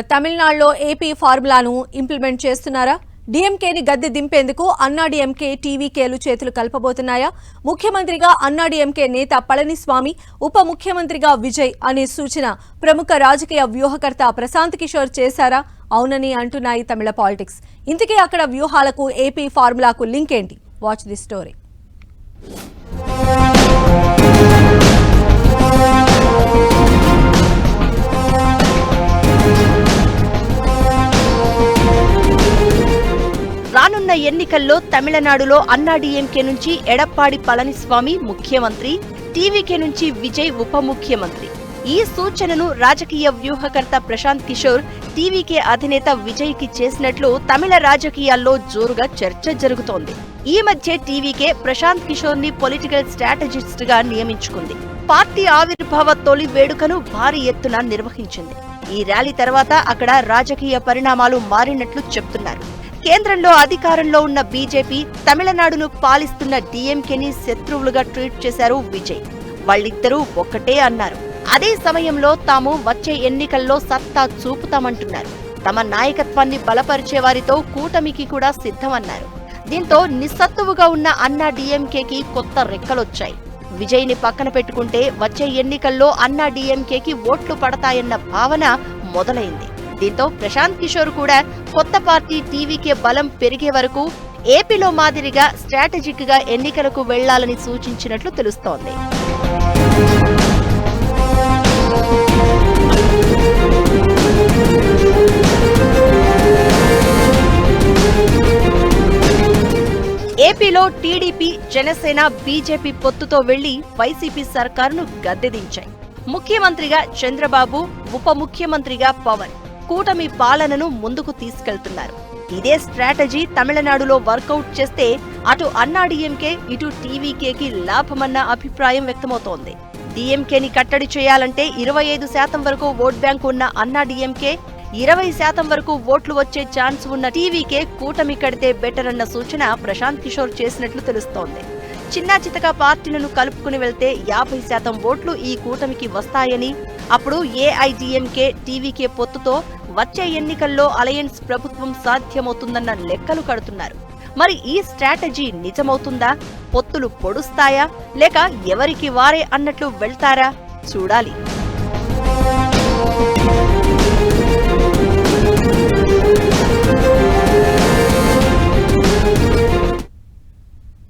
తమిళనాడులో ఏపీ ఫార్ములాను ఇంప్లిమెంట్ చేస్తున్నారా? డీఎంకేని గద్దె దింపేందుకు అన్నాడీఎంకే టీవీకేలు చేతులు కలపబోతున్నాయా? ముఖ్యమంత్రిగా అన్నాడీఎంకే నేత పళనిస్వామి ఉప ముఖ్యమంత్రిగా విజయ్ అనే సూచన ప్రముఖ రాజకీయ వ్యూహకర్త ప్రశాంత్ కిషోర్ చేశారా? అవునని అంటున్నాయి తమిళ పాలిటిక్స్. ఇంతకీ అక్కడ వ్యూహాలకు ఏపీ ఫార్ములాకు లింక్ ఏంటి? Watch the story. ఎన్నికల్లో తమిళనాడులో అన్నాడీఎంకే నుంచి ఎడప్పాడి పళనిస్వామి ముఖ్యమంత్రి టీవీకే నుంచి విజయ్ ఉప ముఖ్యమంత్రి. ఈ సూచనను రాజకీయ వ్యూహకర్త ప్రశాంత్ కిషోర్ టీవీకే అధినేత విజయ్కి చేసినట్లు తమిళ రాజకీయాల్లో జోరుగా చర్చ జరుగుతోంది. ఈ మధ్య టీవీకే ప్రశాంత్ కిషోర్ని పొలిటికల్ స్ట్రాటజిస్ట్గా నియమించుకుంది. పార్టీ ఆవిర్భావ తొలి వేడుకను భారీ ఎత్తున నిర్వహించింది. ఈ ర్యాలీ తర్వాత అక్కడ రాజకీయ పరిణామాలు మారినట్లు చెప్తున్నారు. కేంద్రంలో అధికారంలో ఉన్న బీజేపీ తమిళనాడును పాలిస్తున్న డీఎంకేని శత్రువులుగా ట్వీట్ చేశారు విజయ్. వాళ్ళిద్దరూ ఒక్కటే అన్నారు. అదే సమయంలో తాము వచ్చే ఎన్నికల్లో సత్తా చూపుతామంటున్నారు. తమ నాయకత్వాన్ని బలపరిచే వారితో కూటమికి కూడా సిద్ధమన్నారు. దీంతో నిస్సత్తువుగా ఉన్న అన్నా డీఎంకేకి కొత్త రెక్కలొచ్చాయి. విజయ్ని పక్కన పెట్టుకుంటే వచ్చే ఎన్నికల్లో అన్నా డీఎంకేకి ఓట్లు పడతాయన్న భావన మొదలైంది. దీంతో ప్రశాంత్ కిషోర్ కూడా కొత్త పార్టీ టీవీకే బలం పెరిగే వరకు ఏపీలో మాదిరిగా స్ట్రాటజిక్గా ఎన్నికలకు వెళ్ళాలని సూచించినట్లు తెలుస్తోంది. ఏపీలో టీడీపీ జనసేన బీజేపీ పొత్తుతో వెళ్ళి వైసీపీ సర్కారును గద్దెదించాయి. ముఖ్యమంత్రిగా చంద్రబాబు ఉప ముఖ్యమంత్రిగా పవన్. కూటమి పాలనను ముందుకు తీసుకెళ్తున్నారు. ఇదే స్ట్రాటజీ తమిళనాడులో వర్కౌట్ చేస్తే అటు అన్నాడీఎంకే ఇటు టీవీకేకి లాభమన్న అభిప్రాయం వ్యక్తమవుతోంది. డిఎంకేని కట్టడి చేయాలంటే ఇరవై ఐదు శాతం వరకు ఓట్ బ్యాంక్ ఉన్న అన్నాడీఎంకే ఇరవై శాతం వరకు ఓట్లు వచ్చే ఛాన్స్ ఉన్న టీవీకే కూటమి కడితే బెటర్ అన్న సూచన ప్రశాంత్ కిషోర్ చేసినట్లు తెలుస్తోంది. చిన్నా చితక పార్టీలను కలుపుకుని వెళ్తే యాభై శాతం ఓట్లు ఈ కూటమికి వస్తాయని అప్పుడు ఏఐజీఎంకే టీవీకే పొత్తుతో వచ్చే ఎన్నికల్లో అలయన్స్ ప్రభుత్వం సాధ్యమవుతుందన్న లెక్కలు కడుతున్నారు. మరి ఈ స్ట్రాటజీ నిజమవుతుందా? పొత్తులు పొడుస్తాయా? లేక ఎవరికి వారే అన్నట్లు వెళ్తారా? చూడాలి.